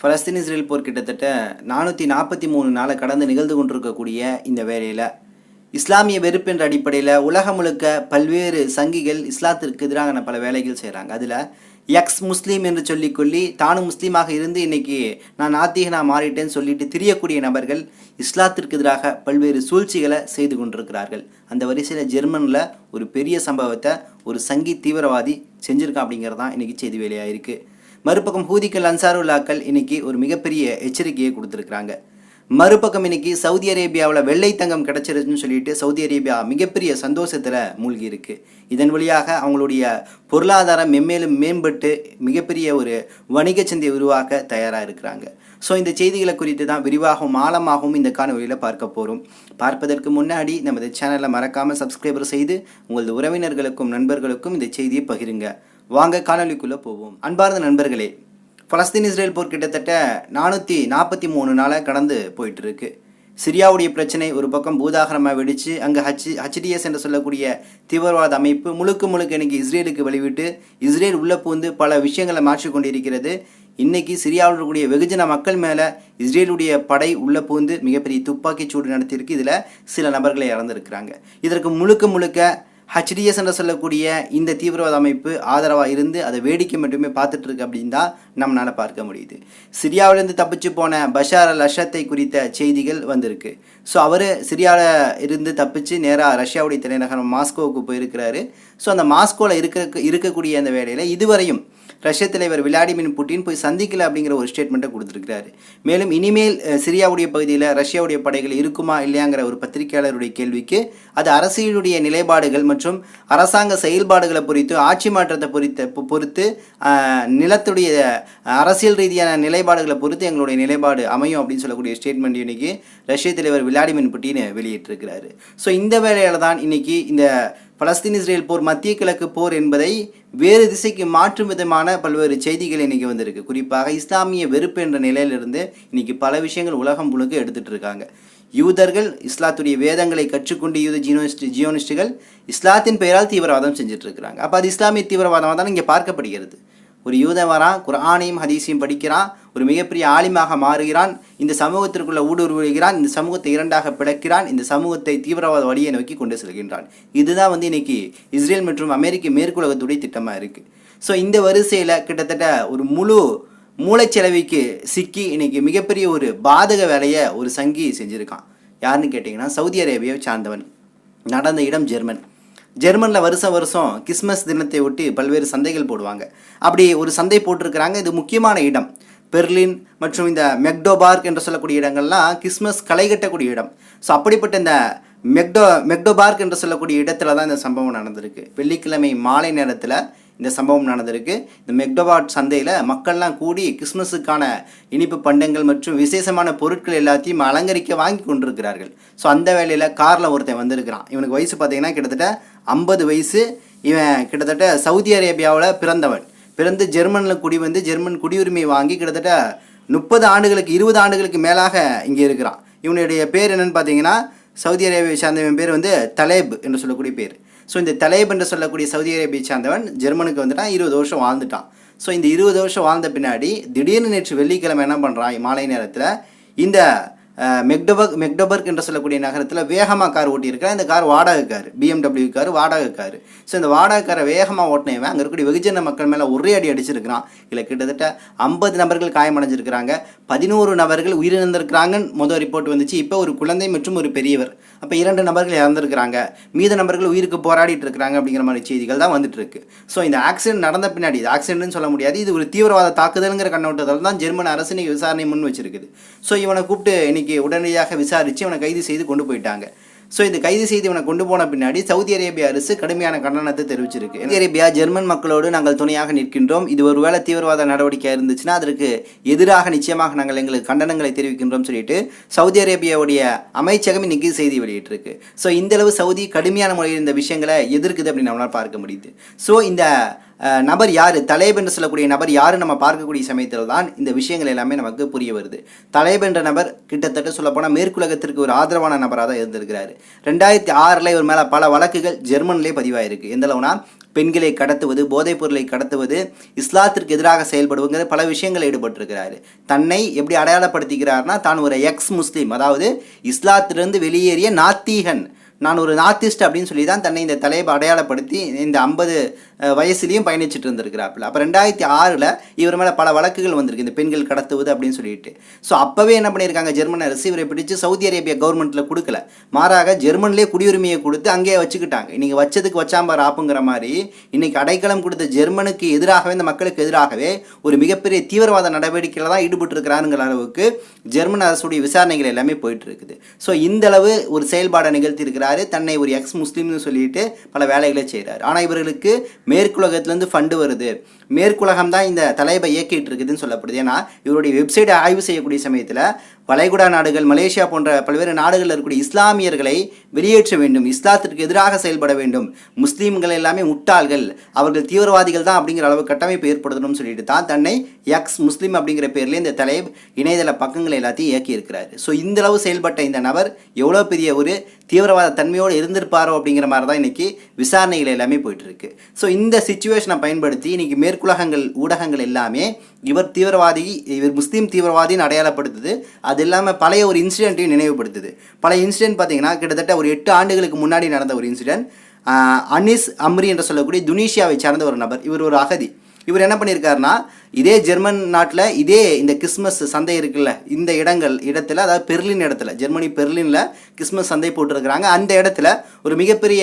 Palestine Israel போர் கிட்டத்தட்ட நானூற்றி நாற்பத்தி மூணு நாளை கடந்து நிகழ்ந்து கொண்டிருக்கக்கூடிய இந்த வேலையில் இஸ்லாமிய வெறுப்பென்ற அடிப்படையில் உலகம் முழுக்க பல்வேறு சங்கிகள் இஸ்லாத்திற்கு எதிரான பல வேலைகள் செய்கிறாங்க அதில் எக்ஸ் முஸ்லீம் என்று சொல்லிக்கொள்ளி தானும் முஸ்லீமாக இருந்து இன்னைக்கு நான் நாத்திகனா மாறிட்டேன்னு சொல்லிட்டு திரியக்கூடிய நபர்கள் இஸ்லாத்திற்கு எதிராக பல்வேறு சூழ்ச்சிகளை செய்து கொண்டிருக்கிறார்கள். அந்த வரிசையில் ஜெர்மனில் ஒரு பெரிய சம்பவத்தை ஒரு சங்கி தீவிரவாதி செஞ்சிருக்கான் அப்படிங்கிறது தான் இன்றைக்கி செய்தி வேலையாக இருக்குது மறுபக்கம் ஹூதிக்கள் அன்சாருல்லாக்கள் இன்னைக்கு ஒரு மிகப்பெரிய எச்சரிக்கையை கொடுத்துருக்குறாங்க. மறுபக்கம் இன்னைக்கு சவுதி அரேபியாவில் வெள்ளை தங்கம் கிடைச்சிருச்சுன்னு சொல்லிட்டு சவுதி அரேபியா மிகப்பெரிய சந்தோஷத்தில் மூழ்கி இருக்கு இதன் வழியாக அவங்களுடைய பொருளாதாரம் மென்மேலும் மேம்பட்டு மிகப்பெரிய ஒரு வணிக சந்தையை உருவாக்க தயாராக இருக்கிறாங்க. ஸோ இந்த செய்திகளை குறித்து தான் விரிவாகவும் ஆழமாகவும் இந்த காணொலியில் பார்க்க போகிறோம் பார்ப்பதற்கு முன்னாடி நமது சேனலை மறக்காமல் சப்ஸ்கிரைபர் செய்து உங்களது உறவினர்களுக்கும் நண்பர்களுக்கும் இந்த செய்தியை பகிருங்க. வாங்க காணொலிக்குள்ளே போவோம். அன்பார்ந்த நண்பர்களே பலஸ்தீன் இஸ்ரேல் போர் கிட்டத்தட்ட நானூற்றி நாற்பத்தி மூணு நாளாக கடந்து போயிட்டுருக்கு. சிரியாவுடைய பிரச்சனை ஒரு பக்கம் பூதாகரமாக வெடித்து அங்கே ஹச் ஹச்டிஎஸ் என்று சொல்லக்கூடிய தீவிரவாத அமைப்பு முழுக்க முழுக்க இன்றைக்கி இஸ்ரேலுக்கு வெளிவிட்டு இஸ்ரேல் உள்ளே பூந்து பல விஷயங்களை மாற்றிக்கொண்டிருக்கிறது இன்றைக்கி சிரியாவில் இருக்கக்கூடிய வெகுஜன மக்கள் மேலே இஸ்ரேலுடைய படை உள்ளே பூந்து மிகப்பெரிய துப்பாக்கிச் சூடு நடத்தியிருக்கு. இதில் சில நபர்களை இறந்துருக்கிறாங்க. இதற்கு முழுக்க முழுக்க ஹச்டிஎஸ் என்று சொல்லக்கூடிய இந்த தீவிரவாத அமைப்பு ஆதரவாக இருந்து அதை வேடிக்கை மட்டுமே பார்த்துட்டு இருக்கு அப்படின்னு தான் நம்மளால் பார்க்க முடியுது. சிரியாவிலேருந்து தப்பிச்சு போன பஷார் அல் அஷத்தை குறித்த செய்திகள் வந்திருக்கு. ஸோ அவர் சிரியாவில் இருந்து தப்பிச்சு நேராக ரஷ்யாவுடைய தலைநகரம் மாஸ்கோவுக்கு போயிருக்கிறாரு. ஸோ அந்த மாஸ்கோவில் இருக்க இருக்கக்கூடிய அந்த வேலையில் இதுவரையும் ரஷ்ய தலைவர் விளாடிமிர் புட்டின் போய் சந்திக்கல அப்படிங்கிற ஒரு ஸ்டேட்மெண்ட்டை கொடுத்துருக்கிறாரு. மேலும் இனிமேல் சிரியாவுடைய பகுதியில் ரஷ்யாவுடைய படைகள் இருக்குமா இல்லையாங்கிற ஒரு பத்திரிகையாளருடைய கேள்விக்கு அது அரசியலுடைய நிலைப்பாடுகள் மற்றும் அரசாங்க செயல்பாடுகளை பொறுத்து ஆட்சி மாற்றத்தை பொறித்த பொறுத்து நிலத்துடைய அரசியல் ரீதியான நிலைப்பாடுகளை பொறுத்து எங்களுடைய நிலைப்பாடு அமையும் அப்படின்னு சொல்லக்கூடிய ஸ்டேட்மெண்ட் இன்னைக்கு ரஷ்ய தலைவர் விளாடிமிர் புட்டின் வெளியிட்டிருக்கிறாரு. ஸோ இந்த வேலையில் தான் இன்னைக்கு இந்த பலஸ்தீன் இஸ்ரேல் போர் மத்திய கிழக்கு போர் என்பதை வேறு திசைக்கு மாற்றும் விதமான பல்வேறு செய்திகள் இன்னைக்கு வந்திருக்கு. குறிப்பாக இஸ்லாமிய வெறுப்பு என்ற நிலையிலிருந்து இன்னைக்கு பல விஷயங்கள் உலகம் முழுக்க எடுத்துட்டு இருக்காங்க. யூதர்கள் இஸ்லாத்துடைய வேதங்களை கற்றுக்கொண்டு யூத ஜியோனிஸ்ட் ஜியோனிஸ்டுகள் இஸ்லாத்தின் பெயரால் தீவிரவாதம் செஞ்சுட்டு இருக்கிறாங்க. அப்போ அது இஸ்லாமிய தீவிரவாதமாக தான் இங்கே பார்க்கப்படுகிறது. ஒரு யூதன் வரான் குர்ஆனையும் ஹதீஸையும் படிக்கிறான். ஒரு மிகப்பெரிய ஆலிமாக மாறுகிறான். இந்த சமூகத்திற்குள்ள ஊடுருவுகிறான் இந்த சமூகத்தை இரண்டாக பிளக்கிறான். இந்த சமூகத்தை தீவிரவாத வழியை நோக்கி கொண்டு செல்கின்றான். இதுதான் வந்து இன்னைக்கு இஸ்ரேல் மற்றும் அமெரிக்க மேற்குலகத்துடைய திட்டமாக இருக்குது ஸோ இந்த வரிசையில் கிட்டத்தட்ட ஒரு முழு மூளைச்செலவிக்கு சிக்கி இன்னைக்கு மிகப்பெரிய ஒரு பாதக வேலையை ஒரு சங்கி செஞ்சுருக்கான். யாருன்னு கேட்டிங்கன்னா சவுதி அரேபியாவை சார்ந்தவன். நடந்த இடம் ஜெர்மன். ஜெர்மனில் வருஷம் வருஷம் கிறிஸ்மஸ் தினத்தை ஒட்டி பல்வேறு சந்தைகள் போடுவாங்க. அப்படி ஒரு சந்தை போட்டிருக்கிறாங்க. இது முக்கியமான இடம். பெர்லின் மற்றும் இந்த மெக்டோபார்க் என்று சொல்லக்கூடிய இடங்கள்லாம் கிறிஸ்மஸ் களை கட்டக்கூடிய இடம். ஸோ அப்படிப்பட்ட இந்த மெக்டோ மெக்டோபார்க் என்று சொல்லக்கூடிய இடத்துல தான் இந்த சம்பவம் நடந்திருக்கு. வெள்ளிக்கிழமை மாலை நேரத்தில் இந்த சம்பவம் நடந்திருக்கு. இந்த மெக்டோபார்க் சந்தையில் மக்கள்லாம் கூடி கிறிஸ்மஸுக்கான இனிப்பு பண்டங்கள் மற்றும் விசேஷமான பொருட்கள் எல்லாத்தையும் அலங்கரிக்க வாங்கி கொண்டிருக்கிறார்கள். ஸோ அந்த வேலையில் காரில் ஒருத்தன் வந்திருக்கிறான். இவனுக்கு வயசு பார்த்தீங்கன்னா கிட்டத்தட்ட ஐம்பது வயசு. இவன் கிட்டத்தட்ட சவுதி அரேபியாவில் பிறந்தவன். பிறந்து ஜெர்மனில் குடி வந்து ஜெர்மன் குடியுரிமை வாங்கி கிட்டத்தட்ட முப்பது ஆண்டுகளுக்கு இருபது ஆண்டுகளுக்கு மேலாக இங்கே இருக்கிறான். இவனுடைய பேர் என்னென்னு பார்த்தீங்கன்னா சவுதி அரேபியா சார்ந்தவன். பேர் வந்து தலேப் என்று சொல்லக்கூடிய பேர். ஸோ இந்த தலேப் என்று சொல்லக்கூடிய சவுதி அரேபியா சார்ந்தவன் ஜெர்மனுக்கு வந்துட்டான். இருபது வருஷம் வாழ்ந்துட்டான். ஸோ இந்த இருபது வருஷம் வாழ்ந்த பின்னாடி திடீர்னு நேற்று வெள்ளிக்கிழமை என்ன பண்ணுறான் மாலை நேரத்தில் இந்த மெக்டோபர்க் மெக்டோபர்க் என்று சொல்லக்கூடிய நகரத்தில் வேகமாக கார் ஓட்டியிருக்கான் இந்த கார் வாடகை கார் பிஎம்டபிள்யூ கார் வாடகை கார். ஸோ இந்த வாடகை காரை வேகமாக ஓட்டினவன் அங்கே இருக்கக்கூடிய வெகுஜன மக்கள் மேலே ஒரே அடி அடிச்சிருக்கிறான். இதில் கிட்டத்தட்ட ஐம்பது நபர்கள் காயமடைஞ்சிருக்கிறாங்க. பதினோரு நபர்கள் உயிரிழந்திருக்கிறாங்கன்னு முதல் ரிப்போர்ட் வந்துச்சு. இப்போ ஒரு குழந்தை மற்றும் ஒரு பெரியவர். அப்போ இரண்டு நபர்கள் இறந்துருக்கிறாங்க. மீத நபர்கள் உயிருக்கு போராடிட்டு இருக்கிறாங்க அப்படிங்கிற மாதிரி செய்திகள் தான் வந்துட்டு இருக்கு. ஸோ இந்த ஆக்சிடென்ட் நடந்த பின்னாடி இது ஆக்சிடென்ட்னு சொல்ல முடியாது. இது ஒரு தீவிரவாத தாக்குதலுங்கிற கண்ணோட்டத்தில் தான் ஜெர்மன் அரசு இன்னைக்கு விசாரணை முன் வச்சிருக்குது. ஸோ இவனை கூப்பிட்டு இன்னைக்கு உடனடியாக விசாரித்து இவனை கைது செய்து கொண்டு போயிட்டாங்க. ஸோ இந்த கைது செய்து இவனை கொண்டு போன பின்னாடி சவுதி அரேபிய அரசு கடுமையான கண்டனத்தை தெரிவிச்சிருக்கு. சவுதி அரேபியா ஜெர்மன் மக்களோடு நாங்கள் துணையாக நிற்கின்றோம். இது ஒருவேளை தீவிரவாத நடவடிக்கையாக இருந்துச்சுன்னா அதற்கு எதிராக நிச்சயமாக நாங்கள் எங்களுக்கு கண்டனங்களை தெரிவிக்கின்றோம் சொல்லிட்டு சவுதி அரேபியாவுடைய அமைச்சகம் இன்னைக்கு செய்தி வெளியிட்டிருக்கு. ஸோ இந்த அளவு சவுதி கடுமையான முறையில் இந்த விஷயங்களை எதிர்க்குது அப்படின்னு நம்மளால் பார்க்க முடியுது. ஸோ இந்த நபர் யார்? தலேப் என்று சொல்லக்கூடிய நபர் யார் நம்ம பார்க்கக்கூடிய சமயத்தில் தான் இந்த விஷயங்கள் எல்லாமே நமக்கு புரிய வருது. தலேப் என்ற நபர் கிட்டத்தட்ட சொல்லப்போனால் மேற்குலகத்திற்கு ஒரு ஆதரவான நபராக தான் இருந்திருக்கிறாரு. ரெண்டாயிரத்தி ஆறில் இவர் மேலே பல வழக்குகள் ஜெர்மனிலே பதிவாயிருக்கு. எந்த அளவுனா பெண்களை கடத்துவது போதைப் பொருளை கடத்துவது இஸ்லாத்திற்கு எதிராக செயல்படுவங்கிற பல விஷயங்கள் ஈடுபட்டிருக்கிறாரு. தன்னை எப்படி அடையாளப்படுத்திக்கிறார்னா தான் ஒரு எக்ஸ் முஸ்லீம் அதாவது இஸ்லாத்திலிருந்து வெளியேறிய நாத்தீகன். நான் ஒரு நார்த்திஸ்ட் அப்படின்னு சொல்லி தான் தன்னை இந்த தலையை அடையாளப்படுத்தி இந்த ஐம்பது வயசுலேயும் பயணிச்சுட்டு இருந்திருக்கிறாப்புல. அப்போ ரெண்டாயிரத்தி ஆறில் இவர் மேலே பல வழக்குகள் வந்திருக்கு. இந்த பெண்கள் கடத்துவது அப்படின்னு சொல்லிட்டு. ஸோ அப்போவே என்ன பண்ணியிருக்காங்க ஜெர்மன் அரசு இவரை பிடிச்சு சவுதி அரேபியா கவர்மெண்ட்டில் கொடுக்கல. மாறாக ஜெர்மன்லேயே குடியுரிமையை கொடுத்து அங்கேயே வச்சுக்கிட்டாங்க. இன்றைக்கி வச்சதுக்கு வச்சாம்பார் ஆப்புங்கிற மாதிரி இன்றைக்கி அடைக்கலம் கொடுத்த ஜெர்மனுக்கு எதிராகவே இந்த மக்களுக்கு எதிராகவே ஒரு மிகப்பெரிய தீவிரவாத நடவடிக்கையில் தான் ஈடுபட்டிருக்கிறாருங்கிற அளவுக்கு ஜெர்மன் அரசுடைய விசாரணைகள் எல்லாமே போயிட்டு இருக்குது. ஸோ இந்தளவு ஒரு செயல்பாடை நிகழ்த்தி இருக்கிறார் தன்னை ஒரு எக்ஸ் முஸ்லீம்னு சொல்லிட்டு பல வேலைகளை செய்கிறார். ஆனால் இவர்களுக்கு மேற்குலகத்திலேருந்து ஃபண்டு வருது. மேற்குலகம் தான் இந்த தலைப்பை இயக்கிட்டு இருக்குதுன்னு சொல்லப்படுது. ஏன்னா இவருடைய வெப்சைட்டை ஆய்வு செய்யக்கூடிய சமயத்தில் வளைகுடா நாடுகள் மலேசியா போன்ற பல்வேறு நாடுகளில் இருக்கக்கூடிய இஸ்லாமியர்களை வெளியேற்ற வேண்டும் இஸ்லாத்திற்கு எதிராக செயல்பட வேண்டும். முஸ்லீம்கள் எல்லாமே முட்டாள்கள். அவர்கள் தீவிரவாதிகள் தான் அப்படிங்கிற அளவு கட்டமைப்பு ஏற்படுத்தணும்னு சொல்லிட்டு தான் தன்னை எக்ஸ் முஸ்லீம் அப்படிங்கிற பேர்லேயே இந்த தலை இணையதள பக்கங்கள் எல்லாத்தையும் இயக்கியிருக்கிறார். ஸோ இந்தளவு செயல்பட்ட இந்த நபர் எவ்வளோ பெரிய ஒரு தீவிரவாத தன்மையோடு இருந்திருப்பாரோ அப்படிங்கிற மாதிரி தான் இன்றைக்கி விசாரணைகள் எல்லாமே போயிட்டுருக்கு. ஸோ இந்த சுச்சுவேஷனை பயன்படுத்தி இன்றைக்கி மேற்குலகங்கள் ஊடகங்கள் எல்லாமே இவர் தீவிரவாதி இவர் முஸ்லீம் தீவிரவாதின்னு அடையாளப்படுத்துது. அது இல்லாமல் பழைய ஒரு இன்சிடென்ட்டையும் நினைவுபடுத்துது. பழைய இன்சிடென்ட் பார்த்தீங்கன்னா கிட்டத்தட்ட ஒரு எட்டு ஆண்டுகளுக்கு முன்னாடி நடந்த ஒரு இன்சிடென்ட். அனிஸ் அம்ரி என்று சொல்லக்கூடிய துனிஷியாவை சார்ந்த ஒரு நபர். இவர் ஒரு அகதி. இவர் என்ன பண்ணியிருக்காருன்னா இதே ஜெர்மன் நாட்டில் இதே இந்த கிறிஸ்மஸ் சந்தை இருக்குல்ல இந்த இடங்கள் இடத்துல அதாவது பெர்லின் இடத்துல ஜெர்மனி பெர்லினில் கிறிஸ்மஸ் சந்தை போட்டிருக்கிறாங்க. அந்த இடத்துல ஒரு மிகப்பெரிய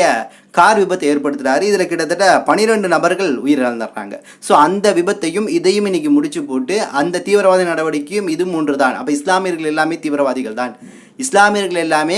கார் விபத்தை ஏற்படுத்துறாரு. இதில் கிட்டத்தட்ட பனிரெண்டு நபர்கள் உயிரிழந்துடுறாங்க ஸோ அந்த விபத்தையும் இதையும் இன்னைக்கு முடிச்சு போட்டு அந்த தீவிரவாத நடவடிக்கையும் இதுவும் ஒன்று தான் அப்போ இஸ்லாமியர்கள் எல்லாமே தீவிரவாதிகள் தான். இஸ்லாமியர்கள் எல்லாமே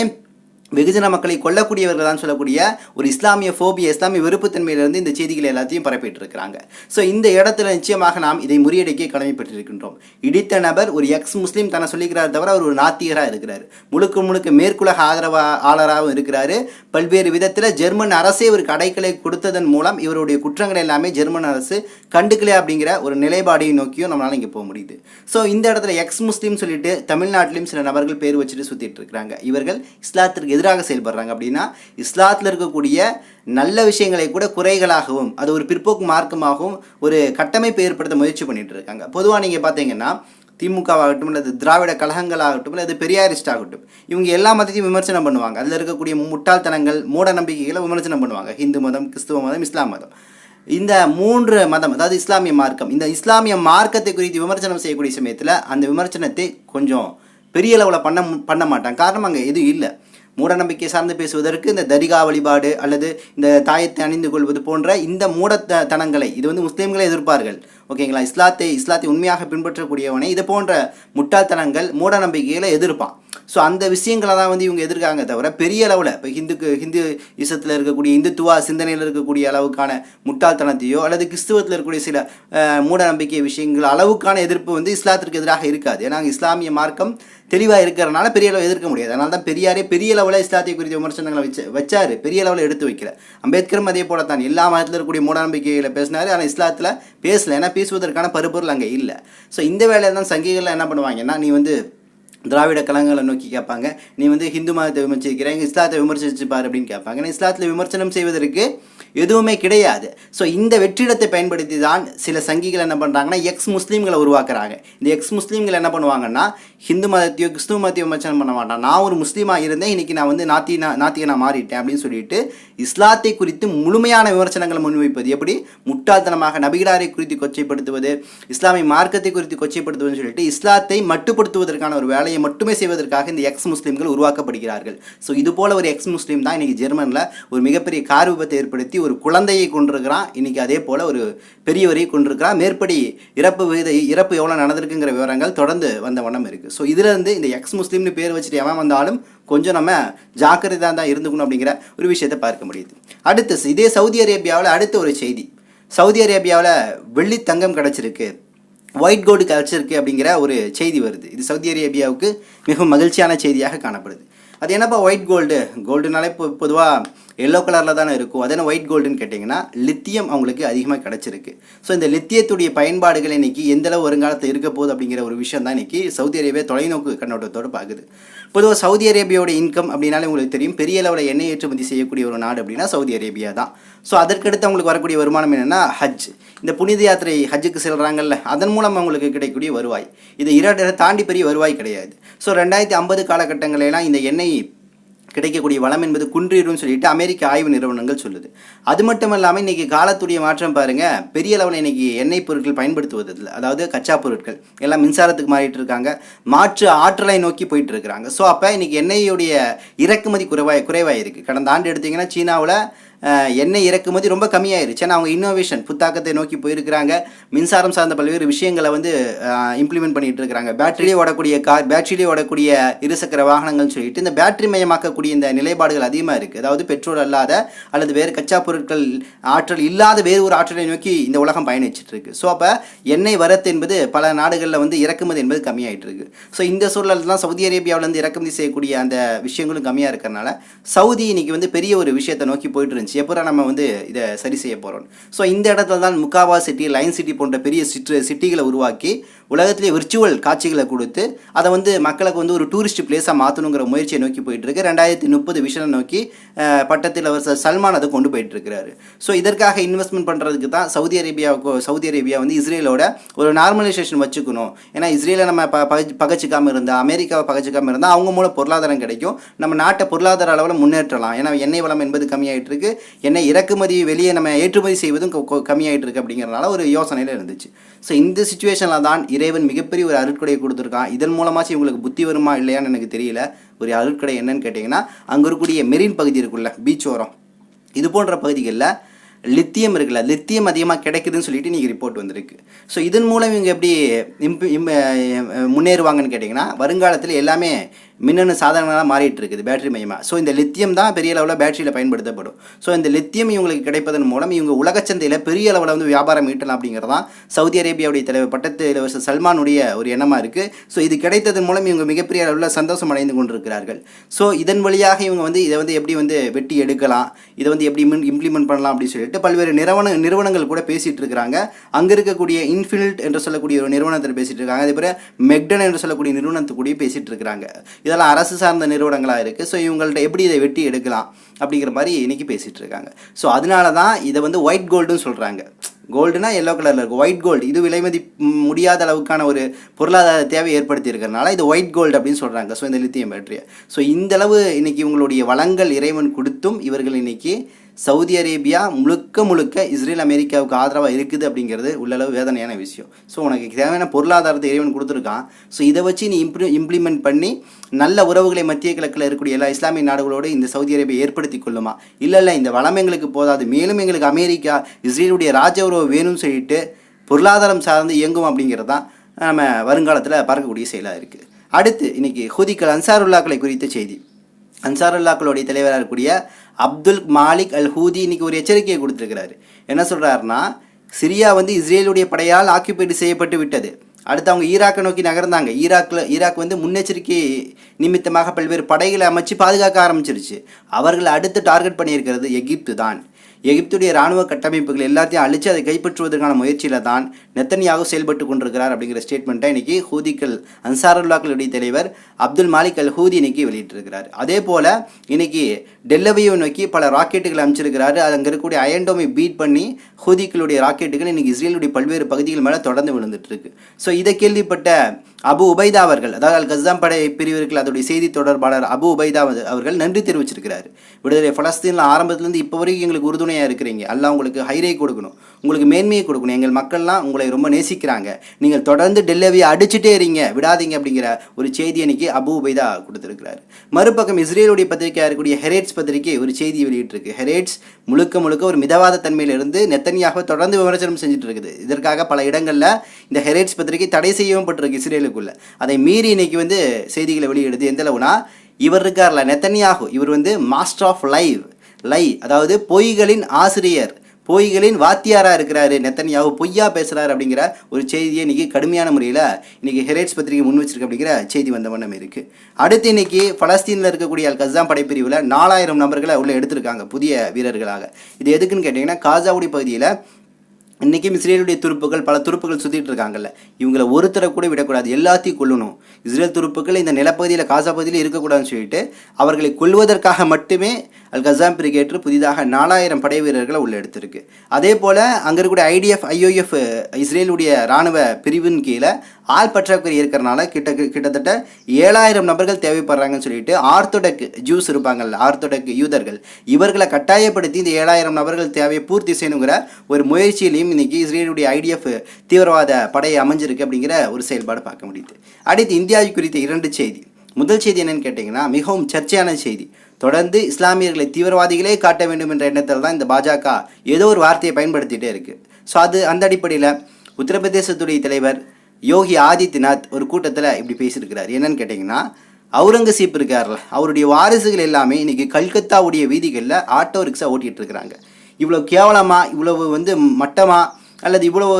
வெகுஜன மக்களை கொல்லக்கூடியவர்கள் தான் சொல்லக்கூடிய ஒரு இஸ்லாமிய ஃபோபியா இஸ்லாமிய வெறுப்புத்தன்மையிலிருந்து இந்த செய்திகள் எல்லாத்தையும் பரப்பிட்டு இருக்கிறாங்க ஸோ இந்த இடத்துல நிச்சயமாக நாம் இதை முறியடிக்க கடமைப்பட்டிருக்கின்றோம் இடித்த நபர் ஒரு எக்ஸ் முஸ்லீம் தன்னை சொல்லிக்கிறார் தவிர அவர் ஒரு நாத்திகராக இருக்கிறார். முழுக்க முழுக்க மேற்குலக ஆதரவா ஆளராகவும் இருக்கிறாரு. பல்வேறு விதத்தில் ஜெர்மன் அரசே ஒரு கடைகளை கொடுத்ததன் மூலம் இவருடைய குற்றங்கள் எல்லாமே ஜெர்மன் அரசு கண்டுக்கல அப்படிங்கிற ஒரு நிலைப்பாடையை நோக்கியும் நம்மளால் இங்கே போக முடியுது. ஸோ இந்த இடத்துல எக்ஸ் முஸ்லீம் சொல்லிட்டு தமிழ்நாட்டிலையும் சில நபர்கள் பேர் வச்சுட்டு சுற்றிட்டு இருக்கிறாங்க. இவர்கள் இஸ்லாத்திற்கு எதிராக செயல்படுறாங்க அப்படின்னா இஸ்லாத்தில் இருக்கக்கூடிய நல்ல விஷயங்களை கூட குறைகளாகவும் அது ஒரு பிற்போக்கு மார்க்கமாகவும் ஒரு கட்டமைப்பு ஏற்படுத்த முயற்சி பண்ணிட்டு இருக்காங்க. பொதுவாக நீங்கள் பார்த்தீங்கன்னா திமுகவாகட்டும் அல்லது திராவிட கழகங்களாகட்டும் அல்லது பெரியாரிஸ்ட் ஆகட்டும் இவங்க எல்லா மதத்தையும் விமர்சனம் பண்ணுவாங்க. அதில் இருக்கக்கூடிய முட்டாள்தனங்கள் மூட நம்பிக்கைகளை விமர்சனம் பண்ணுவாங்க. ஹிந்து மதம் கிறிஸ்துவ மதம் இஸ்லாம் மதம். இந்த மூன்று மதம் அதாவது இஸ்லாமிய மார்க்கம் இந்த இஸ்லாமிய மார்க்கத்தை குறித்து விமர்சனம் செய்யக்கூடிய சமயத்தில் அந்த விமர்சனத்தை கொஞ்சம் பெரிய அளவில் பண்ண மு- பண்ண மாட்டாங்க. காரணம் அங்கே எதுவும் இல்லை. மூடநம்பிக்கை சார்ந்து பேசுவதற்கு இந்த தரிகா வழிபாடு அல்லது இந்த தாயத்தை அணிந்து கொள்வது போன்ற இந்த மூடத்த தனங்களை இது வந்து முஸ்லீம்களை எதிர்ப்பார்கள். ஓகேங்களா? இஸ்லாத்தை இஸ்லாத்தை உண்மையாக பின்பற்றக்கூடியவனை இது போன்ற முட்டாள்தனங்கள் மூடநம்பிக்கைகளை எதிர்ப்பான். ஸோ அந்த விஷயங்களை தான் வந்து இவங்க எதிர்க்காங்க தவிர பெரிய அளவில் இப்போ ஹிந்துக்கு ஹிந்து இசத்தில் இருக்கக்கூடிய இந்துத்துவா சிந்தனையில் இருக்கக்கூடிய அளவுக்கான முட்டாள்தனத்தையோ அல்லது கிறிஸ்துவத்தில் இருக்கக்கூடிய சில மூடநம்பிக்கை விஷயங்கள் அளவுக்கான எதிர்ப்பு வந்து இஸ்லாத்திற்கு எதிராக இருக்காது. ஏன்னா இஸ்லாமிய மார்க்கம் தெளிவாக இருக்கிறனால பெரிய அளவு எதிர்க்க முடியாது. அதனால தான் பெரியாரே பெரிய அளவில் இஸ்லாத்திய குறித்த விமர்சனங்களை வச்சு வச்சார். பெரிய அளவில் எடுத்து வைக்கல. அம்பேத்கரும் அதே போல தான் எல்லா மதத்தில் இருக்கக்கூடிய மூடநம்பிக்கைகளை பேசினார். ஆனால் இஸ்லாத்தில் பேசலை. ஏன்னா பேசுவதற்கான பருப்பொருள் அங்கே இல்லை. ஸோ இந்த வேலையை தான் சங்கிகள்லாம் என்ன பண்ணுவாங்கன்னா நீ வந்து திராவிட கலங்களை நோக்கி கேட்பாங்க. நீ வந்து ஹிந்து மதத்தை விமர்சிக்கிறேன் இஸ்லாத்தை விமர்சிச்சு பாரு அப்படின்னு கேட்பாங்க. ஏன்னா இஸ்லாத்தில் விமர்சனம் செய்வதற்கு எதுவுமே கிடையாது. ஸோ இந்த வெற்றிடத்தை பயன்படுத்தி தான் சில சங்கிகள் என்ன பண்ணுறாங்கன்னா எக்ஸ் முஸ்லீம்களை உருவாக்குறாங்க. இந்த எக்ஸ் முஸ்லீம்கள் என்ன பண்ணுவாங்கன்னா ஹிந்து மதத்தையோ கிறிஸ்துவ மதத்தையோ விமர்சனம் பண்ண மாட்டான் நான் ஒரு முஸ்லீமாக இருந்தேன் இன்றைக்கி நான் வந்து நாத்தினா நாத்திகனா மாறிட்டேன் அப்படின்னு சொல்லிட்டு இஸ்லாத்தை குறித்து முழுமையான விமர்சனங்களை முன்வைப்பது எப்படி? முட்டாள்தனமாக நபிகிடாரை குறித்து கொச்சைப்படுத்துவது இஸ்லாமிய மார்க்கத்தை குறித்து கொச்சைப்படுத்துவதுன்னு சொல்லிட்டு இஸ்லாத்தை மட்டுப்படுத்துவதற்கான ஒரு வேலை வேலையை மட்டுமே செய்வதற்காக இந்த எக்ஸ் முஸ்லீம்கள் உருவாக்கப்படுகிறார்கள். ஸோ இது போல ஒரு எக்ஸ் முஸ்லீம் தான் இன்னைக்கு ஜெர்மனில் ஒரு மிகப்பெரிய கார் விபத்தை ஏற்படுத்தி ஒரு குழந்தையை கொண்டிருக்கிறான் இன்னைக்கு அதே போல ஒரு பெரியவரை கொண்டிருக்கிறான் மேற்படி இறப்பு விகித இறப்பு எவ்வளோ நடந்திருக்குங்கிற விவரங்கள் தொடர்ந்து வந்த வண்ணம் இருக்குது ஸோ இதிலிருந்து இந்த எக்ஸ் முஸ்லீம்னு பேர் வச்சுட்டு எவன் வந்தாலும் கொஞ்சம் நம்ம ஜாக்கிரதையாக தான் இருந்துக்கணும் அப்படிங்கிற ஒரு விஷயத்தை பார்க்க முடியுது. அடுத்து இதே சவுதி அரேபியாவில் அடுத்த ஒரு செய்தி. சவுதி அரேபியாவில் வெள்ளி தங்கம் கிடச்சிருக்கு. ஒயிட் கோல்டு கிடச்சிருக்கு அப்படிங்கிற ஒரு செய்தி வருது. இது சவுதி அரேபியாவுக்கு மிகவும் மகிழ்ச்சியான செய்தியாக காணப்படுது. அது என்னப்பா ஒயிட் கோல்டு கோல்டுனாலே இப்போ பொதுவாக எல்லோ கலரில் தானே இருக்கும். அது என்ன ஒயிட் கோல்டுன்னு கேட்டிங்கன்னா லித்தியம் அவங்களுக்கு அதிகமாக கிடச்சிருக்கு. ஸோ இந்த லித்தியத்துடைய பயன்பாடுகள் இன்றைக்கி எந்தளவு வருங்காலத்தில் இருக்க போகுது அப்படிங்கிற ஒரு விஷயம் தான் இன்றைக்கி சவுதி அரேபியா தொலைநோக்கு கண்ணோட்டத்தோடு பார்க்குது. பொதுவாக சவுதி அரேபியாவோட இன்கம் அப்படின்னாலே உங்களுக்கு தெரியும். பெரிய அளவில் எண்ணெய் ஏற்றுமதி செய்யக்கூடிய ஒரு நாடு அப்படின்னா சவுதி அரேபியா தான். ஸோ அதற்கடுத்து அவங்களுக்கு வரக்கூடிய வருமானம் என்னென்னா ஹஜ். இந்த புனித யாத்திரை ஹஜ்ஜுக்கு செல்கிறாங்கல்ல அதன் மூலம் அவங்களுக்கு கிடைக்கக்கூடிய வருவாய். இது இரண்டரை தாண்டி பெரிய வருவாய் கிடையாது. ஸோ ரெண்டாயிரத்தி ஐம்பது காலகட்டங்களெல்லாம் இந்த எண்ணெய் கிடைக்கக்கூடிய வளம் என்பது குன்றிடும் சொல்லிட்டு அமெரிக்க ஆய்வு நிறுவனங்கள் சொல்லுது. அது மட்டும் இல்லாமல் இன்னைக்கு காலத்துடைய மாற்றம் பாருங்க பெரிய அளவில் இன்னைக்கு எண்ணெய் பொருட்கள் பயன்படுத்துவதில் அதாவது கச்சா பொருட்கள். எல்லாம் மின்சாரத்துக்கு மாறிட்டு இருக்காங்க. மாற்று ஆற்றலை நோக்கி போயிட்டு இருக்கிறாங்க. ஸோ அப்போ இன்னைக்கு எண்ணெயுடைய இறக்குமதி குறைவாய் குறைவாயிருக்கு. கடந்த ஆண்டு எடுத்தீங்கன்னா சீனாவில் எண்ணெய் இறக்குமதி ரொம்ப கம்மியாயிருச்சு. ஏன்னா அவங்க இன்னோவேஷன் புத்தாக்கத்தை நோக்கி போயிருக்கிறாங்க. மின்சாரம் சார்ந்த பல்வேறு விஷயங்களை வந்து இம்ப்ளிமெண்ட் பண்ணிட்டு இருக்கிறாங்க பேட்டரியிலே ஓடக்கூடிய கார் பேட்டரியிலே ஓடக்கூடிய இருசக்கர வாகனங்கள் சொல்லிட்டு இந்த பேட்டரி மயமாக்கக்கூடிய இந்த நிலைப்பாடுகள் அதிகமாக இருக்குது அதாவது பெட்ரோல் அல்லாத அல்லது வேறு கச்சா பொருட்கள் ஆற்றல் இல்லாத வேறு ஒரு ஆற்றலை நோக்கி இந்த உலகம் பயணிச்சுட்டு இருக்கு ஸோ அப்போ எண்ணெய் வரத்து என்பது பல நாடுகளில் வந்து இறக்குமதி என்பது கம்மியாயிட்டு இருக்கு ஸோ இந்த சூழலில் தான் சவுதி அரேபியாவிலேருந்து இறக்குமதி செய்யக்கூடிய அந்த விஷயங்களும் கம்மியாக இருக்கிறனால சவுதி இன்னைக்கு வந்து பெரிய ஒரு விஷயத்தை நோக்கி போயிட்டு இருந்துச்சு எப்போ நம்ம வந்து இதை சரி செய்ய போகிறோம் ஸோ இந்த இடத்துல தான் முக்காவா சிட்டி லைன் சிட்டி போன்ற பெரிய சிற்று சிட்டிகளை உருவாக்கி உலகத்திலே விர்ச்சுவல் காட்சிகளை கொடுத்து அதை வந்து மக்களுக்கு வந்து ஒரு டூரிஸ்ட் பிளேஸாக மாற்றணுங்கிற முயற்சியை நோக்கி போயிட்டுருக்கு. ரெண்டாயிரத்தி முப்பது விஷனை நோக்கி பட்டத்தில் அவர் சல்மான் அதை கொண்டு போயிட்டுருக்கிறாரு. ஸோ இதற்காக இன்வெஸ்ட்மெண்ட் பண்ணுறதுக்கு தான் சவுதி அரேபியாவுக்கு சவுதி அரேபியா வந்து இஸ்ரேலோட ஒரு நார்மலைசேஷன் வச்சுக்கணும். ஏன்னா இஸ்ரேலை நம்ம ப பகச்சிக்காமல் இருந்தால் அமெரிக்காவை பகச்சிக்காமல் இருந்தால் அவங்க மூலம் பொருளாதாரம் கிடைக்கும். நம்ம நாட்டை பொருளாதார அளவில் முன்னேற்றலாம். ஏன்னா எண்ணெய் வளம் என்பது கம்மியாகிட்டு இருக்கு எண்ணெய் இறக்குமதி வெளியே நம்ம ஏற்றுமதி செய்வதும் கொ- இருக்கு அப்படிங்கிறதுனால ஒரு யோசனையில் இருந்துச்சு. ஸோ இந்த சுச்சுவேஷனில் தான் இறைவன் மிகப்பெரிய ஒரு அருட்கொடையை கொடுத்துருக்கான். இதன் மூலமாச்சு இவங்களுக்கு புத்தி வருமா இல்லையான்னு எனக்கு தெரியல. ஒரு அருட்கொடை என்னன்னு கேட்டிங்கன்னா அங்கே இருக்கக்கூடிய மெரின் பகுதி இருக்குல்ல பீச் ஓரம். இது போன்ற பகுதிகளில் லித்தியம் இருக்குல்ல லித்தியம் அதிகமாக கிடைக்குதுன்னு சொல்லிட்டு நீங்கள் ரிப்போர்ட் வந்திருக்கு. ஸோ இதன் மூலம் இவங்க எப்படி இம்ப் இம் முன்னேறுவாங்கன்னு கேட்டிங்கன்னா வருங்காலத்தில் எல்லாமே மின்னணு சாதனங்களாக மாறிட்டு இருக்குது பேட்டரி மையமாக ஸோ இந்த லித்தியம் தான் பெரிய அளவில் பேட்டரியில் பயன்படுத்தப்படும். ஸோ இந்த லித்தியம் இவங்களுக்கு கிடைப்பதன் மூலம் இவங்க உலகச்சந்தையில் பெரிய அளவில் வந்து வியாபாரம் ஈட்டலாம் அப்படிங்கிறது தான் சவுதி அரேபியாவுடைய தலைவர் பட்டத்து இளவரசர் சல்மானுடைய ஒரு எண்ணமாக இருக்குது ஸோ இது கிடைத்ததன் மூலம் இவங்க மிகப்பெரிய அளவில் சந்தோஷம் அடைந்து கொண்டிருக்கிறார்கள். ஸோ இதன் வழியாக இவங்க வந்து இதை வந்து எப்படி வந்து வெட்டி எடுக்கலாம் இதை வந்து எப்படி இம்ப்ளிமெண்ட் பண்ணலாம் அப்படின்னு சொல்லிட்டு பல்வேறு நிறுவன நிறுவனங்கள் கூட பேசிகிட்டு இருக்கிறாங்க. அங்கே இருக்கக்கூடிய இன்ஃபினிட் என்று சொல்லக்கூடிய ஒரு நிறுவனத்தில் பேசிகிட்டு இருக்காங்க. அதே போல் மெக்டன் என்று சொல்லக்கூடிய நிறுவனத்து கூட பேசிகிட்டு இருக்கிறாங்க. இதெல்லாம் அரசு சார்ந்த நிறுவனங்களாக இருக்குது ஸோ இவங்கள்ட்ட எப்படி இதை வெட்டி எடுக்கலாம் அப்படிங்கிற மாதிரி இன்னைக்கு பேசிகிட்டு இருக்காங்க. ஸோ அதனால தான் இதை வந்து ஒயிட் கோல்டுன்னு சொல்கிறாங்க கோல்டுனா எல்லோ கலரில் இருக்கும் ஒயிட் கோல்டு இது விலைமதி முடியாத அளவுக்கான ஒரு பொருளாதார தேவை ஏற்படுத்தி இருக்கிறனால இது ஒயிட் கோல்டு அப்படின்னு சொல்கிறாங்க ஸோ இந்த லித்தியம் பேட்டரியை ஸோ இந்தளவு இன்றைக்கி இவங்களுடைய வளங்கள் இறைவன் கொடுத்தும் இவர்கள் இன்றைக்கி சவுதி அரேபியா முழுக்க முழுக்க இஸ்ரேல் அமெரிக்காவுக்கு ஆதரவாக இருக்குது அப்படிங்கிறது உள்ளளவு வேதனையான விஷயம். ஸோ உனக்கு தேவையான பொருளாதாரத்தை இறைவன் கொடுத்துருக்கான். ஸோ இதை வச்சு நீ இம்ப்ளி இம்ப்ளிமெண்ட் பண்ணி நல்ல உறவுகளை மத்திய கிழக்கில் இருக்கக்கூடிய எல்லா இஸ்லாமிய நாடுகளோடு இந்த சவுதி அரேபியா ஏற்படுத்தி கொள்ளுமா? இல்லை இல்லை இந்த வளம் எங்களுக்கு போதாது. மேலும் எங்களுக்கு அமெரிக்கா இஸ்ரேலுடைய ராஜ உறவு வேணும்னு சொல்லிட்டு பொருளாதாரம் சார்ந்து இயங்கும் அப்படிங்கிறது தான் நம்ம வருங்காலத்தில் பார்க்கக்கூடிய செயலாக இருக்குது அடுத்து இன்றைக்கி ஹுதிக்கள் அன்சாருல்லாக்களை குறித்த செய்தி. அன்சாருல்லாக்களுடைய தலைவராக இருக்கக்கூடிய அப்துல் மாலிக் அல் ஹூதி இன்னைக்கு ஒரு எச்சரிக்கையை கொடுத்துருக்கிறாரு. என்ன சொல்கிறாருன்னா சிரியா வந்து இஸ்ரேலுடைய படையால் ஆக்கியபைடு செய்யப்பட்டு விட்டது. அடுத்து அவங்க ஈராக்கை நோக்கி நகர்ந்தாங்க. ஈராக்கில் ஈராக் வந்து முன்னெச்சரிக்கை நிமித்தமாக பல்வேறு படைகளை அமைச்சு பாதுகாக்க ஆரம்பிச்சிருச்சு. அவர்கள் அடுத்து டார்கெட் பண்ணியிருக்கிறது எகிப்து தான் எகிப்துடைய இராணுவ கட்டமைப்புகள் எல்லாத்தையும் அழித்து அதை கைப்பற்றுவதற்கான முயற்சியில் தான் நெத்தனியாக செயல்பட்டு கொண்டிருக்கிறார் அப்படிங்கிற ஸ்டேட்மெண்ட்டை இன்னைக்கு ஹூதிக்கள் அன்சாருல்லாக்களுடைய தலைவர் அப்துல் மாலிக் அல் ஹூதி இன்னைக்கு வெளியிட்டிருக்கிறார். அதே போல் இன்னைக்கு டெல்லவியை நோக்கி பல ராக்கெட்டுகள் அமைச்சிருக்கிறாரு அது அங்கே இருக்கக்கூடிய அயன்டோமை பீட் பண்ணி ஹூதிக்களுடைய ராக்கெட்டுகள் இன்னைக்கு இஸ்ரேலுடைய பல்வேறு பகுதிகள் மேலே தொடர்ந்து விழுந்துட்டு இருக்கு. ஸோ இதை கேள்விப்பட்ட அபு உபைதா அவர்கள் அதாவது அல் கஸ்தாம் படை பிரிவிற்குள் அதோடைய செய்தி தொடர்பாளர் அபு உபைதா அவர்கள் நன்றி தெரிவிச்சிருக்கிறார். விடுதலை பலஸ்தீனில் ஆரம்பத்துலேருந்து இப்போ வரைக்கும் எங்களுக்கு உறுதுணையாக இருக்கிறீங்க. எல்லாம் உங்களுக்கு ஹைரை கொடுக்கணும். உங்களுக்கு மேன்மையை கொடுக்கணும். எங்கள் மக்கள்லாம் உங்களை ரொம்ப நேசிக்கிறாங்க. நீங்கள் தொடர்ந்து டெல்லவியை அடிச்சுட்டே இருங்க விடாதீங்க அப்படிங்கிற ஒரு செய்தி அன்றைக்கி அபு உபைதா கொடுத்துருக்கிறார். மறுபக்கம் இஸ்ரேலுடைய பத்திரிகையாக இருக்கக்கூடிய ஹெரேட்ஸ் பத்திரிகை ஒரு செய்தி வெளியிட்டிருக்கு. ஹெரேட்ஸ் முழுக்க முழுக்க ஒரு மிதவாத தன்மையிலிருந்து நெத்தனியாக தொடர்ந்து விமர்சனம் செஞ்சுட்டு இருக்குது. இதற்காக பல இடங்களில் இந்த ஹெரேட்ஸ் பத்திரிகை தடை செய்யவும் பட்டிருக்கு இஸ்ரேலுக்குள்ள அதை மீறி இன்னைக்கு வந்து செய்திகளை வெளியிடுது எந்த அளவுனா இவர் இருக்கார்ல நெத்தனியாகு. இவர் வந்து மாஸ்டர் ஆஃப் லைவ் லை அதாவது பொய்களின் ஆசிரியர். பொய்களின் வாத்தியாராக இருக்கிறாரு நெத்தனியாவு பொய்யா பேசுகிறார் அப்படிங்கிற ஒரு செய்தியை இன்றைக்கி கடுமையான முறையில் இன்றைக்கி ஹெரேட்ஸ் பத்திரிகை முன் வச்சிருக்கு அப்படிங்கிற செய்தி வந்த வண்ணம் இருக்குது அடுத்து இன்னைக்கு பலஸ்தீனில் இருக்கக்கூடிய அல் கஸ்ஸாம் படைப்பிரிவில் நாலாயிரம் நபர்களை உள்ளே எடுத்திருக்காங்க புதிய வீரர்களாக. இது எதுக்குன்னு கேட்டிங்கன்னா காசாவுடி பகுதியில் இன்றைக்கும் இஸ்ரேலுடைய துருப்புகள் பல துருப்புகள் சுற்றிட்டு இருக்காங்கல்ல. இவங்கள ஒருத்தரை கூட விடக்கூடாது. எல்லாத்தையும் கொல்லணும். இஸ்ரேல் துருப்புகள் இந்த நிலப்பகுதியில் காசா பகுதியில் இருக்கக்கூடாதுன்னு சொல்லிட்டு அவர்களை கொல்வதற்காக மட்டுமே அல் கசாம் பிரிகேட்டர் புதிதாக நாலாயிரம் படை வீரர்களை உள்ள எடுத்திருக்கு. அதே போல் அங்கே இருக்கக்கூடிய ஐடிஎஃப் ஐஓஎஃப் இஸ்ரேலுடைய இராணுவ பிரிவின் கீழே ஆள் பற்றாக்குறை இருக்கிறனால கிட்ட கிட்டத்தட்ட ஏழாயிரம் நபர்கள் தேவைப்படுறாங்கன்னு சொல்லிட்டு ஆர்த்தோடக் ஜூஸ் இருப்பாங்கல்ல ஆர்த்தோடக் யூதர்கள் இவர்களை கட்டாயப்படுத்தி இந்த ஏழாயிரம் நபர்கள் தேவையை பூர்த்தி செய்யணுங்கிற ஒரு முயற்சியிலையும் இன்னைக்கு இஸ்ரேலுடைய ஐடிஎஃப் தீவிரவாத படை அமைஞ்சிருக்கு அப்படிங்கிற ஒரு செயல்பாடு பார்க்க முடியுது. அடுத்து இந்தியாவை குறித்த இரண்டு செய்தி. முதல் செய்தி என்னன்னு கேட்டிங்கன்னா மிகவும் சர்ச்சையான செய்தி. தொடர்ந்து இஸ்லாமியர்களை தீவிரவாதிகளே காட்ட வேண்டும் என்ற எண்ணத்தில் தான் இந்த பாஜக ஏதோ ஒரு வார்த்தையை பயன்படுத்திகிட்டே இருக்குது ஸோ அது அந்த அடிப்படையில் உத்தரப்பிரதேசத்துடைய தலைவர் யோகி ஆதித்யநாத் ஒரு கூட்டத்தில் இப்படி பேசியிருக்கிறார். என்னன்னு கேட்டிங்கன்னா அவுரங்கசீப் இருக்கார்ல அவருடைய வாரிசுகள் எல்லாமே இன்றைக்கி கல்கத்தாவுடைய வீதிகளில் ஆட்டோ ரிக்ஷா ஓட்டிகிட்டு இருக்கிறாங்க. இவ்வளோ கேவலமாக இவ்வளவு வந்து மட்டமாக அல்லது இவ்வளவு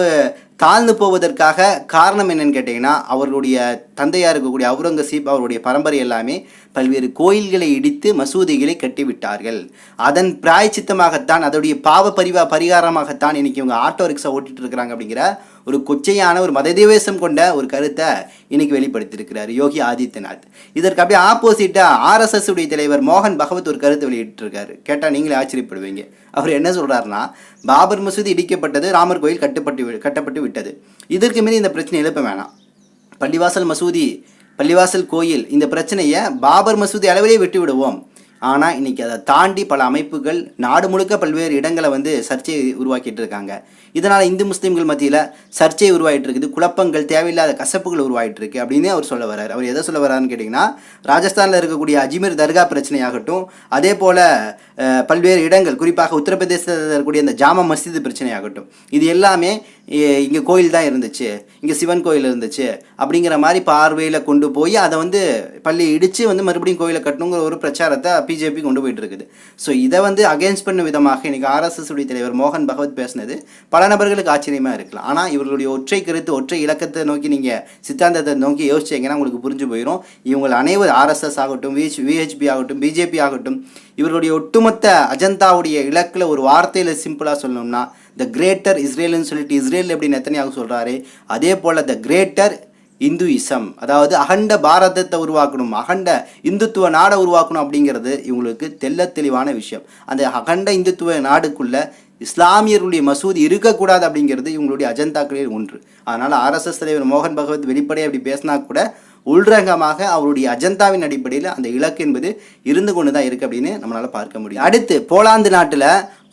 தாழ்ந்து போவதற்காக காரணம் என்னன்னு கேட்டிங்கன்னா அவர்களுடைய தந்தையாக இருக்கக்கூடிய அவுரங்கசீப் அவருடைய பரம்பரை எல்லாமே பல்வேறு கோயில்களை இடித்து மசூதிகளை கட்டிவிட்டார்கள். அதன் பிராய்ச்சித்தமாகத்தான் அதோடைய பாவ பரிவா பரிகாரமாகத்தான் இன்னைக்கு இவங்க ஆட்டோ ரிக்ஷா ஓட்டிட்டு இருக்கிறாங்க அப்படிங்கிற ஒரு கொச்சையான ஒரு மததேவேசம் கொண்ட ஒரு கருத்தை இன்னைக்கு வெளிப்படுத்தியிருக்கிறார் யோகி ஆதித்யநாத். இதற்கு அப்படியே ஆப்போசிட்டாக ஆர்எஸ்எஸ் உடைய தலைவர் மோகன் பகவத் ஒரு கருத்து வெளியிட்டிருக்காரு. கேட்டால் நீங்களே ஆச்சரியப்படுவீங்க. அவர் என்ன சொல்றாருன்னா பாபர் மசூதி இடிக்கப்பட்டது ராமர் கோயில் கட்டப்பட்டு வி- கட்டப்பட்டு விட்டது. இதற்கு மீறி இந்த பிரச்சனை எழுப்ப வேணாம். பள்ளிவாசல் மசூதி பள்ளிவாசல் கோயில் இந்த பிரச்சனையை பாபர் மசூதி அளவிலே விட்டு விடுவோம் ஆனால் இன்றைக்கி அதை தாண்டி பல அமைப்புகள் நாடு முழுக்க பல்வேறு இடங்களை வந்து சர்ச்சையை உருவாக்கிட்டு இருக்காங்க. இதனால் இந்து முஸ்லீம்கள் மத்தியில் சர்ச்சை உருவாகிட்டு இருக்குது குழப்பங்கள் தேவையில்லாத கசப்புகள் உருவாகிட்டு இருக்கு அப்படின்னு அவர் சொல்ல வர்றார். அவர் எதை சொல்ல வர்றாருன்னு கேட்டிங்கன்னா ராஜஸ்தானில் இருக்கக்கூடிய அஜ்மீர் தர்கா பிரச்சனையாகட்டும் அதே போல் பல்வேறு இடங்கள் குறிப்பாக உத்தரப்பிரதேசத்தில் இருக்கக்கூடிய அந்த ஜாமா மஸ்ஜித் பிரச்சனையாகட்டும் இது எல்லாமே இங்கே கோயில் தான் இருந்துச்சு. இங்கே சிவன் கோயில் இருந்துச்சு. அப்படிங்கிற மாதிரி பார்வையில் கொண்டு போய் அதை வந்து பள்ளி இடித்து வந்து மறுபடியும் கோயிலை கட்டணுங்கிற ஒரு பிரச்சாரத்தை பிஜேபி கொண்டு போயிட்டு இருக்குது ஸோ இதை வந்து அகேன்ஸ்ட் பண்ண விதமாக இன்றைக்கி ஆர்எஸ்எஸ் உடைய தலைவர் மோகன் பகவத் பேசினது பல நபர்களுக்கு ஆச்சரியமாக இருக்கலாம். ஆனால் இவர்களுடைய ஒற்றை கருத்து ஒற்றை இலக்கத்தை நோக்கி நீங்கள் சித்தாந்தத்தை நோக்கி யோசிச்சிங்கன்னா உங்களுக்கு புரிஞ்சு போயிடும் இவங்கள் அனைவரும் ஆர்எஸ்எஸ் ஆகட்டும் விஹெச் விஹெச்பி ஆகட்டும் பிஜேபி ஆகட்டும் இவர்களுடைய ஒட்டுமொத்த அஜந்தாவுடைய இலக்கில் ஒரு வார்த்தையில் சிம்பிளாக சொல்லணும்னா த கிரேட்டர் இஸ்ரேல்னு சொல்லிட்டு இஸ்ரேல் எப்படி நெத்தனியாக சொல்கிறாரு அதே போல் த கிரேட்டர் இந்துயிசம் அதாவது அகண்ட பாரதத்தை உருவாக்கணும் அகண்ட இந்துத்துவ நாடை உருவாக்கணும் அப்படிங்கிறது இவங்களுக்கு தெல்ல தெளிவான விஷயம். அந்த அகண்ட இந்துத்துவ நாடுக்குள்ள இஸ்லாமியர்களுடைய மசூதி இருக்கக்கூடாது அப்படிங்கிறது இவங்களுடைய அஜந்தாக்களில் ஒன்று. அதனால் ஆர்எஸ்எஸ் தலைவர் மோகன் பகவத் வெளிப்படையாக அப்படி பேசினா கூட உள்ரங்கமாக அவருடைய அஜந்தாவின் அடிப்படையில் அந்த இலக்கு என்பது இருந்து கொண்டு தான் இருக்குது அப்படின்னு நம்மளால் பார்க்க முடியும். அடுத்து போலாந்து நாட்டில்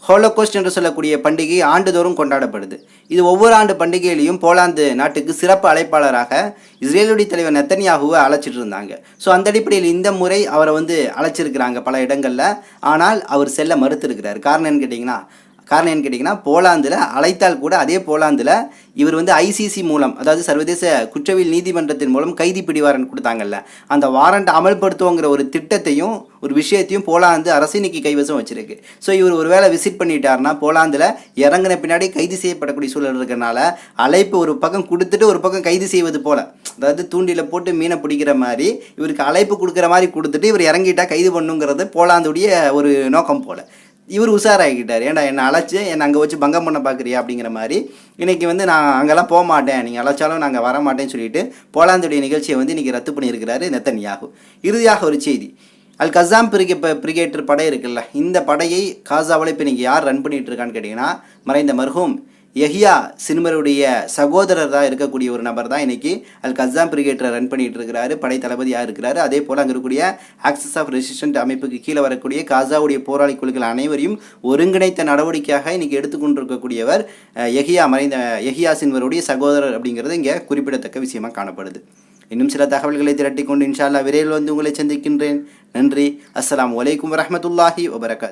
ஹோலோகோஸ்ட் என்று சொல்லக்கூடிய பண்டிகை ஆண்டுதோறும் கொண்டாடப்படுது. இது ஒவ்வொரு ஆண்டு பண்டிகையிலையும் போலாந்து நாட்டுக்கு சிறப்பு அழைப்பாளராக இஸ்ரேலுடைய தலைவர் நெத்தனியாகுவை அழைச்சிட்டு இருந்தாங்க. ஸோ அந்த அடிப்படையில் இந்த முறை அவரை வந்து அழைச்சிருக்கிறாங்க பல இடங்களில். ஆனால் அவர் செல்ல மறுத்திருக்கிறார். காரணம் என்ன கேட்டிங்கன்னா காரணம் என்னன்னு கேட்டிங்கன்னா போலாந்தில் அழைத்தால் கூட அதே போலாந்தில் இவர் வந்து ஐசிசி மூலம் அதாவது சர்வதேச குற்றவியல் நீதிமன்றத்தின் மூலம் கைதி பிடி வாரண்ட் கொடுத்தாங்கல்ல அந்த வாரண்ட் அமல்படுத்துவோங்கிற ஒரு திட்டத்தையும் ஒரு விஷயத்தையும் போலாந்து அரசு இன்னைக்கு கைவசம் வச்சிருக்கு. ஸோ இவர் ஒரு வேளை விசிட் பண்ணிட்டாருன்னா போலாந்தில் இறங்கின பின்னாடி கைது செய்யப்படக்கூடிய சூழல் இருக்கிறனால அழைப்பு ஒரு பக்கம் கொடுத்துட்டு ஒரு பக்கம் கைது செய்வது போல அதாவது தூண்டில போட்டு மீனை பிடிக்கிற மாதிரி இவருக்கு அழைப்பு கொடுக்குற மாதிரி கொடுத்துட்டு இவர் இறங்கிட்டா கைது பண்ணுங்கிறது போலாந்துடைய ஒரு நோக்கம் போல். இவர் உஷாராகிக்கிட்டார் ஏன்டா என்னை அழைச்சி என்னை அங்கே வச்சு பங்கம் பண்ண பார்க்குறியா அப்படிங்கிற மாதிரி. இன்றைக்கி வந்து நான் அங்கெல்லாம் போக மாட்டேன். நீங்கள் அழைச்சாலும் நாங்கள் வர மாட்டேன்னு சொல்லிட்டு போலாந்துடைய நிகழ்ச்சியை வந்து இன்றைக்கி ரத்து பண்ணியிருக்கிறாரு நெத்தன்யாகு. இறுதியாக ஒரு செய்தி. அல் கசாம் பிரிகே பிரிகேட்டர் படை இருக்குல்ல இந்த படையை காசாவில் இப்போ இன்றைக்கி யார் ரன் பண்ணிகிட்டு இருக்கான்னு கேட்டிங்கன்னா மறைந்த மர்ஹூம். யஹியா சினிமருடைய சகோதரர் தான் இருக்கக்கூடிய ஒரு நபர் தான் இன்றைக்கி அல் கசாம் பிரிகேட்டரை ரன் பண்ணிகிட்டு இருக்கிறாரு. படை தளபதியாக இருக்கிறாரு? அதே போல் அங்கே இருக்கக்கூடிய ஆக்சஸ் ஆஃப் ரெசிஸ்டன்ட் அமைப்புக்கு கீழே வரக்கூடிய காசாவுடைய போராளி குழுக்கள் அனைவரையும் ஒருங்கிணைத்த நடவடிக்கையாக இன்றைக்கி எடுத்துக்கொண்டிருக்கக்கூடியவர் இருக்கக்கூடியவர் யஹியா மறைந்த யஹியா சின்வருடைய சகோதரர் அப்படிங்கிறது இங்கே குறிப்பிடத்தக்க விஷயமாக காணப்படுது. இன்னும் சில தகவல்களை திரட்டி கொண்டு இன்ஷா அல்லாஹ் விரைவில் வந்து உங்களை சந்திக்கின்றேன். நன்றி. அஸ்லாம் வலைக்கம் வரமத்துல்லாஹி வபரகாத்.